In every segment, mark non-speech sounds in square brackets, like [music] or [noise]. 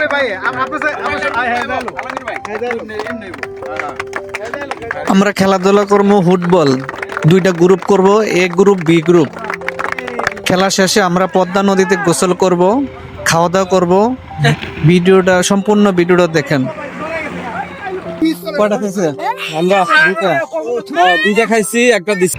আপনি ভাই আমার হ্যাঁ, হ্যাঁ, আমরা খেলাধুলা করব ফুটবল। দুইটা গ্রুপ করব এ গ্রুপ বি গ্রুপ খেলা শেষে আমরা পদ্মা নদীতে গোসল করব খাওয়া দাওয়া করব। ভিডিওটা সম্পূর্ণ ভিডিওটা দেখেন। কয়টা খাইছে আমরা দুইটা। হ্যাঁ, দুইটা খাইছি একটা দিছি।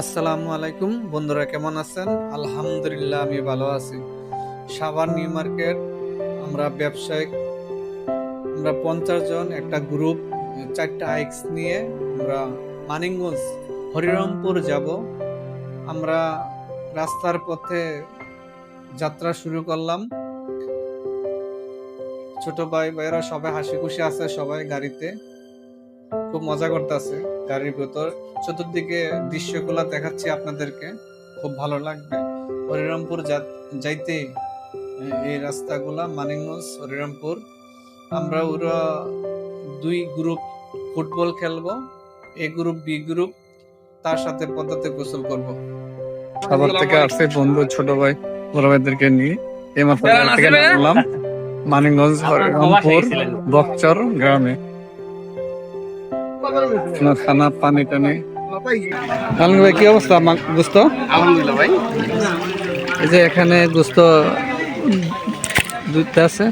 আসসালামু আলাইকুম। বন্ধুরা, কেমন আছেন? আলহামদুলিল্লাহ, আমি ভালো আছি। সাভার নিউ মার্কেট, আমরা ব্যবসায়িক, আমরা পঞ্চাশ জন, একটা গ্রুপ চারটা আইক্স নিয়ে আমরা মানিকগঞ্জ, হরিরামপুর যাব। আমরা রাস্তার পথে যাত্রা শুরু করলাম। ছোট ভাই ভাইয়েরা সবাই হাসি খুশি আছে সবাই গাড়িতে। খুব মজা করতেছে গাড়ির ভেতর। চতুর্দিকে দৃশ্যগুলা দেখাচ্ছি আপনাদেরকে। খুব ভালো লাগবে। হরিরামপুর যাইতে এই রাস্তাগুলা মানিকগঞ্জ হরিরামপুর। আমরা ওরা দুই গ্রুপ ফুটবল খেলব এ গ্রুপ বি গ্রুপ তার সাথে পদ্মাতে গোসল করব। সবার থেকে আসছে বন্ধু ছোট ভাই বড় ভাইদেরকে নিয়ে। এই মাত্র থেকে নামলাম। মানিকগঞ্জ হরিরামপুর বকচর গ্রামে। আপনার খানা পানি টানি। আলম ভাই কি অবস্থা? মা- গোস্ত? আলহামদুলিল্লাহ ভাই। এই যে এখানে গোস্ত দুধটা আছে।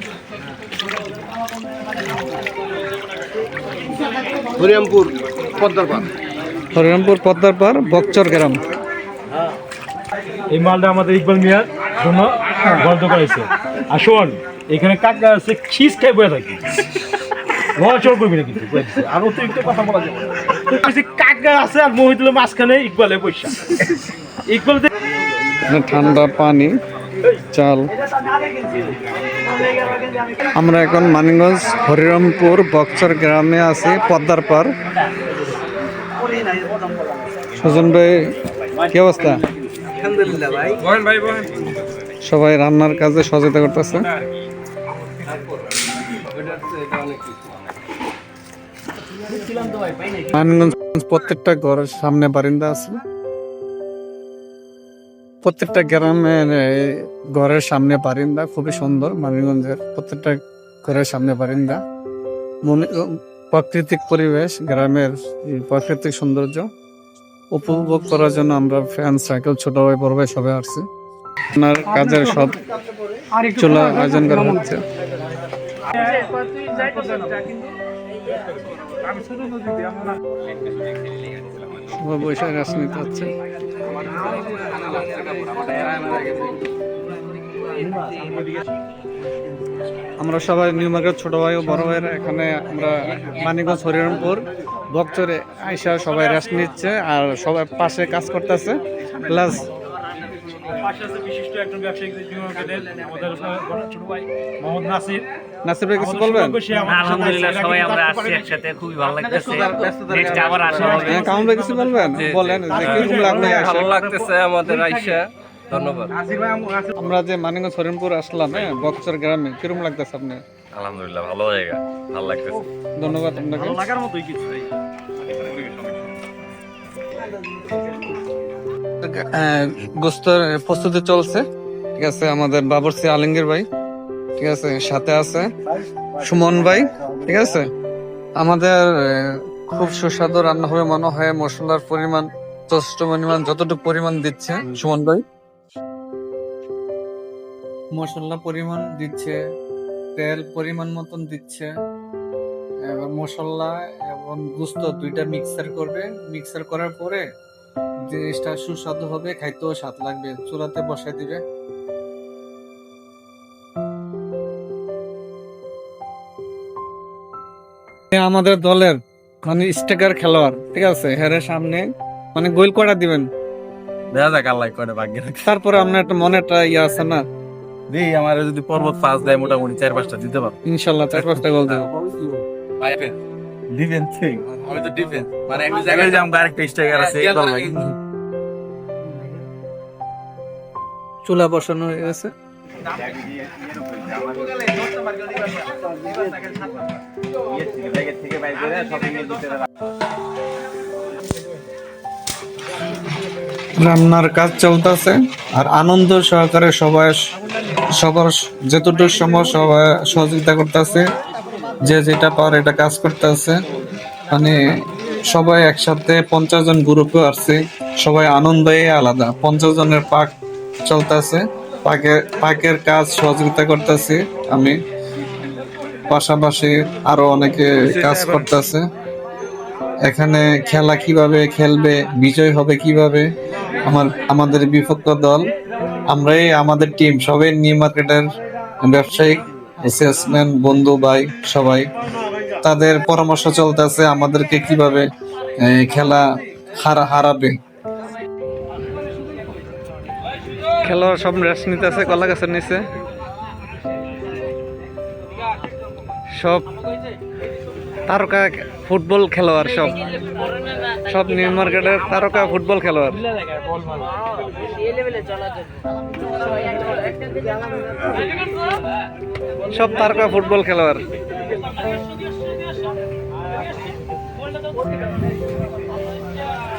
হরিরামপুর পদ্মার পার হরিরামপুর পদ্মার পার বকচর গ্রাম। এই মালটা আমাদের ইকবাল মিয়ার জন্য গল্প করেছে আর শোন এখানে কাকা আছে খিস খাই বয়ে থাকি। করবি না কিন্তু আর অতিরিক্ত কথা বলা যাবে। না। কাকা আছে আর মহিদুল মাঝখানে ইকবালে পয়সা। ইকবাল ঠান্ডা পানি চাল। আমরা এখন মানিকগঞ্জ হরিরামপুর বকচর গ্রামে আছি পদ্মার পার সুজন ভাই কি অবস্থা? সবাই রান্নার কাজে সহযোগিতা করতেছে। মানিকগঞ্জ প্রত্যেকটা ঘরের সামনে বারিন্দা আছে। প্রত্যেকটা গ্রামের ঘরের সামনে বারিন্দা খুবই সুন্দর মানিকগঞ্জের প্রত্যেকটা ঘরের সামনে বারিন্দা। মনে প্রাকৃতিক পরিবেশ গ্রামের প্রাকৃতিক সৌন্দর্য উপভোগ করার জন্য আমরা ফ্যান সাইকেল ছোট ভাই বড় ভাই সবাই আসছি। আপনার কাজের সব চুলা আয়োজন করা হচ্ছে। বৈশাখ রাজনীতি হচ্ছে। আমরা সবাই নিউ মার্কেট ছোট ভাই ও বড় ভাইয়েরা এখানে আমরা মানিকগঞ্জ, হরিরামপুর, বকচরে আইসা সবাই রেস্ট নিচ্ছে আর সবাই পাশে কাজ করতেছে। প্লাস পাশে আছে বিশিষ্ট একজন ব্যবসায়িক যে নিউ মার্কেটের আমাদের ছোট ভাই, মোহাম্মদ নাসির। নাসির ভাই কিছু বলবেন? আলহামদুলিল্লাহ সবাই আমরা আসছি একসাথে খুবই ভালো লাগতেছে। নেক্সট আবার আসা হবে। হ্যাঁ কাউন ভাই কিছু বলবেন? বলেন যে কীরকম লাগল এই ভালো লাগতেছে আমাদের আইসা। ধন্যবাদ। আমরা যে মানিকগঞ্জ হরিরামপুর আসলাম হ্যাঁ বকচর গ্রামে কীরকম লাগতেছে আপনি আলহামদুলিল্লাহ ভালো জায়গা ভালো লাগতেছে। ধন্যবাদ আপনাকে। ভালো লাগার মতোই কিছু গোস্তর প্রস্তুতি চলছে। ঠিক আছে আমাদের বাবরসি আলমগীর ভাই। ঠিক আছে, সাথে আছে সুমন ভাই, ঠিক আছে? আমাদের খুব সুস্বাদু রান্না হবে মনে হয়, মশলার পরিমাণ, যথেষ্ট পরিমাণ, যতটুকু পরিমাণ দিচ্ছে, সুমন ভাই? মশলা পরিমাণ দিচ্ছে, তেল পরিমাণ মতন দিচ্ছে, এবার মশলা এবং গুস্ত দুইটা মিক্সার করবে। মিক্সার করার পরে, জিনিসটা সুস্বাদু হবে, খাইতেও স্বাদ লাগবে, চুলাতে বসাই দিবে। আমাদের দলের মানে স্টেকার খেলোয়াড় ঠিক আছে? হেরে সামনে মানে গোল করা দিবেন। দেখা যাক আল্লাহ করে ভাগ্য তারপরে আপনার একটা মনে একটা ইয়ে আছে না? দিই আমার যদি পর্বত পাস দেয় মোটামুটি চার পাঁচটা দিতে পারব। ইনশাল্লাহ চার পাঁচটা গোল দেবো। ডিফেন্স ঠিক আমি তো ডিফেন্স মানে একটা জায়গায় যাম আরেকটা স্ট্রাইকার আছে এই দল ভাই চুলা বসানো হয়ে গেছে। রান্নার কাজ চলতেছে আর আনন্দ সহকারে সবাই সবার যতটুকু সময় সবাই সহযোগিতা করতেছে। যে যেটা পার এটা কাজ করতেছে। মানে সবাই একসাথে পঞ্চাশ জন গ্রুপে আসছে। সবাই আনন্দই আলাদা। পঞ্চাশ জনের পাক চলতেছে। পাকের পাকের কাজ সহযোগিতা করতেছি আমি। পাশাপাশি আরও অনেকে কাজ করতেছে। এখানে খেলা কীভাবে খেলবে, বিজয় হবে কীভাবে, আমার, আমাদের বিপক্ষ দল। আমরাই আমাদের টিম সবাই নিউ মার্কেটের ব্যবসায়িক সেলসম্যান বন্ধু, ভাই, সবাই। তাদের পরামর্শ চলতেছে আমাদেরকে কীভাবে খেলা হারা, হারাবে। খেলোয়াড় সব রেস্ট নিতেছে কলা গাছের নিচে। সব তারকা ফুটবল খেলোয়াড় সব। সব নিউ মার্কেটের তারকা ফুটবল খেলোয়াড়। সব তারকা ফুটবল খেলোয়াড়।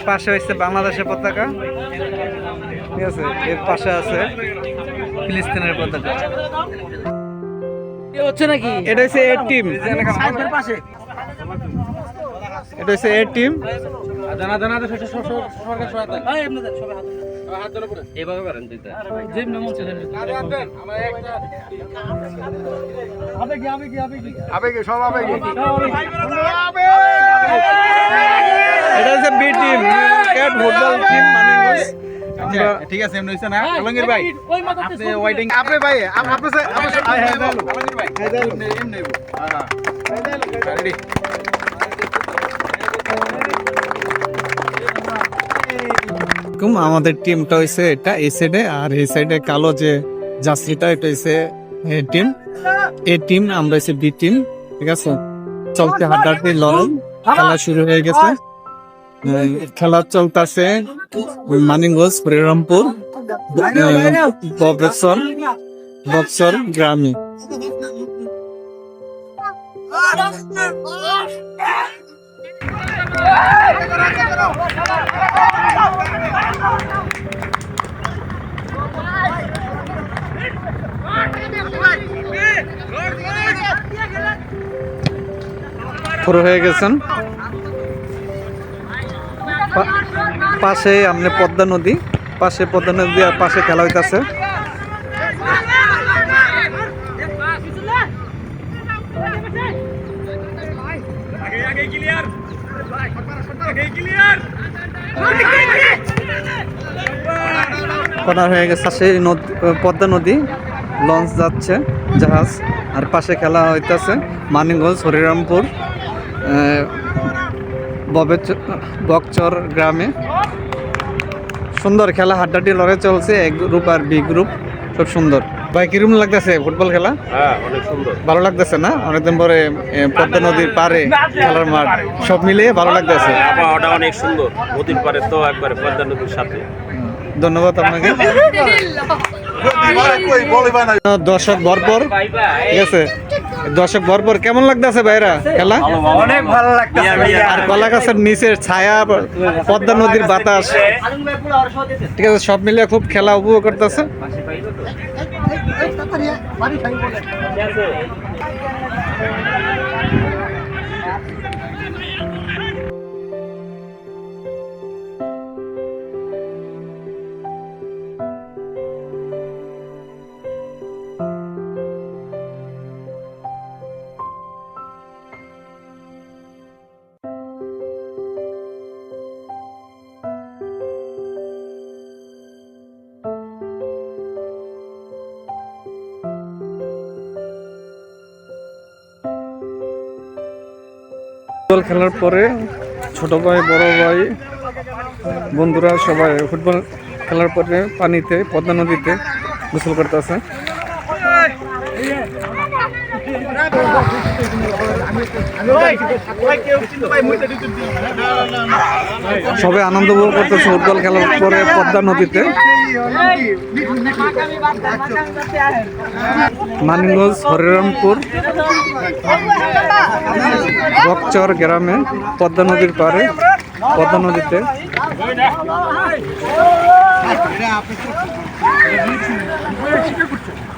পাশে হচ্ছে বাংলাদেশের পতাকা। ঠিক আছে এর পাশে আছে ফিলিস্তিনের পতাকা। হচ্ছে নাকি? এটা হচ্ছে এর টিম পাশে। এটা হচ্ছে এর টিম এভাবে করেন দুইটা। যে মেমন ছিলেন আবেগে সব আবেগে। এটা হচ্ছে B team cat football team মানে আমরা ঠিক আছে এমনি হইছে না? আলমগীর ভাই ওই মাথা আপনি ওয়াইটিং আপনি ভাই আপনি হ্যাঁ। আলমগীর ভাই এমনি এমনি হ্যাঁ রেডি আমাদের টিমটা হইছে এটা এই সাইডে আর এই সাইডে কালো যে জার্সিটা এটা হইছে এ টিম এ টিম আমরা হইছে বি টিম ঠিক আছে? চলতে হাড্ডাহাড্ডি লড়াই খেলা শুরু হয়ে গেছে। খেলা চলতেছে মানিকগঞ্জ হরিরামপুর ববেশ্বর বক্সর গ্রামে। শুরু হয়ে গেছেন। পাশে আপনি পদ্মা নদী, পাশে পদ্মা নদী আর পাশে খেলা হইতাছে। কর্নার হয়ে গেছে, পাশে নদী পদ্মা নদী, লঞ্চ যাচ্ছে, জাহাজ, আর পাশে খেলা হইতাছে, মানিকগঞ্জ, হরিরামপুর বকচর গ্রামে। সুন্দর খেলা হাড্ডাটি লড়াই চলছে এ গ্রুপ আর বি গ্রুপ খুব সুন্দর। ভাই কীরকম লাগতেছে ফুটবল খেলা? হ্যাঁ অনেক সুন্দর। ভালো লাগতেছে না? অনেকদিন পরে পদ্মা নদীর পারে খেলার মাঠ সব মিলিয়ে ভালো লাগতেছে। আবহাওয়াটা অনেক সুন্দর। নদীর পারে তো একবারে পদ্মা নদীর সাথে। ধন্যবাদ আপনাকে। [laughs] দর্শক ভরপুর ঠিক আছে? দর্শক ভরপুর কেমন লাগতেছে ভাইরা খেলা? অনেক ভালো লাগতেছে। আর কলা গাছের নিচের ছায়া পদ্মা নদীর বাতাস। ঠিক আছে সব মিলিয়ে খুব খেলা উপভোগ করতেছে। ফুটবল খেলার পরে ছোট ভাই, বড় ভাই, বন্ধুরা সবাই ফুটবল খেলার পরে পানিতে, পদ্মা নদীতে গোসল করতেছে সবাই আনন্দ উপভোগ করতেছে ফুটবল খেলার পরে পদ্মা নদীতে মানিকগঞ্জ হরিরামপুর বকচর গ্রামে পদ্মা নদীর পারে পদ্মা নদীতে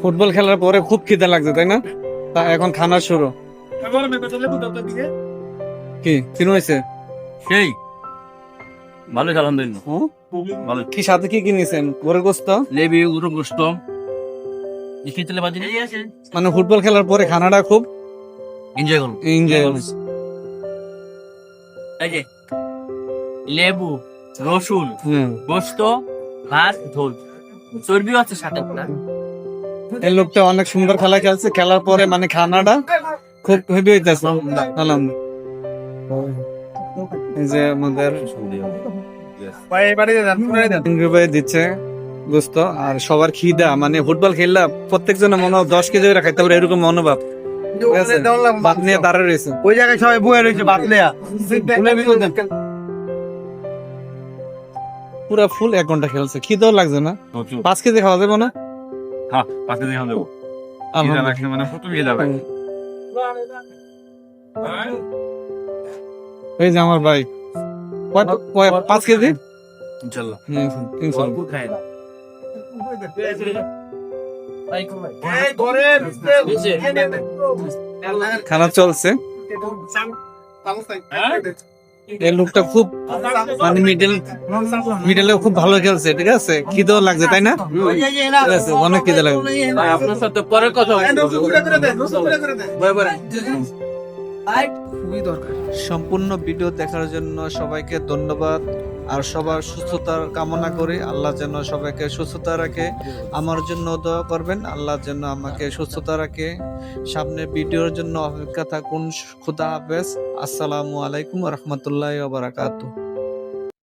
ফুটবল খেলার পরে খুব খিদে লাগছে তাই না? তা এখন খানা শুরু। কি? কি হয়েছে? সেই। ভালো আলহামদুলিল্লাহ। ভালো কি সাথে কি কিনেছেন? গরুর গোস্ত? লেবি উরু গোস্ত। মানে ফুটবল খেলার পরে খানাটা খুব এনজয় করুন। এনজয় এই যে লেবু রসুন গোস্ত ভাত ঝোল চর্বিও আছে সাথে না এই লোকটা অনেক সুন্দর খেলা খেলছে খেলার পরে মানে খানাটা খুব হেভি হইতেছে। এই যে আমাদের দিচ্ছে গোস্ত আর সবার খিদা মানে ফুটবল মনে হয় দশ কেজি করে খাইতে পারে এরকম মনোভাব। ভাত নিয়ে রয়েছে। ওই জায়গায় সবাই বয়ে রয়েছে পুরা ফুল এক ঘণ্টা খেলছে। খিদেও লাগছে না। পাঁচ কেজি খাওয়া যাবে না? হ্যাঁ পাঁচটা দিন দেবো। মানে এই যে আমার ভাই কয়- কয়- পাঁচ কেজি ইনশাল্লাহ। খানা চলছে এই লোকটা খুব মানে মিডল মিডলে খুব ভালো খেলছে ঠিক আছে? খিদেও লাগছে তাই না? ঠিক আছে অনেক খিদে লাগছে। আপনার সাথে পরে কথা খুবই দরকার। সম্পূর্ণ ভিডিও দেখার জন্য সবাইকে ধন্যবাদ। আর সবার সুস্থতার কামনা করি। আল্লাহ যেন সবাইকে সুস্থতা রাখে। আমার জন্য দোয়া করবেন। আল্লাহ যেন আমাকে সুস্থতা রাখে। সামনে ভিডিওর জন্য অপেক্ষা থাকুন। খুদা হাফেজ। আসসালামু আলাইকুম রহমতুল্লাহ বারাকাতু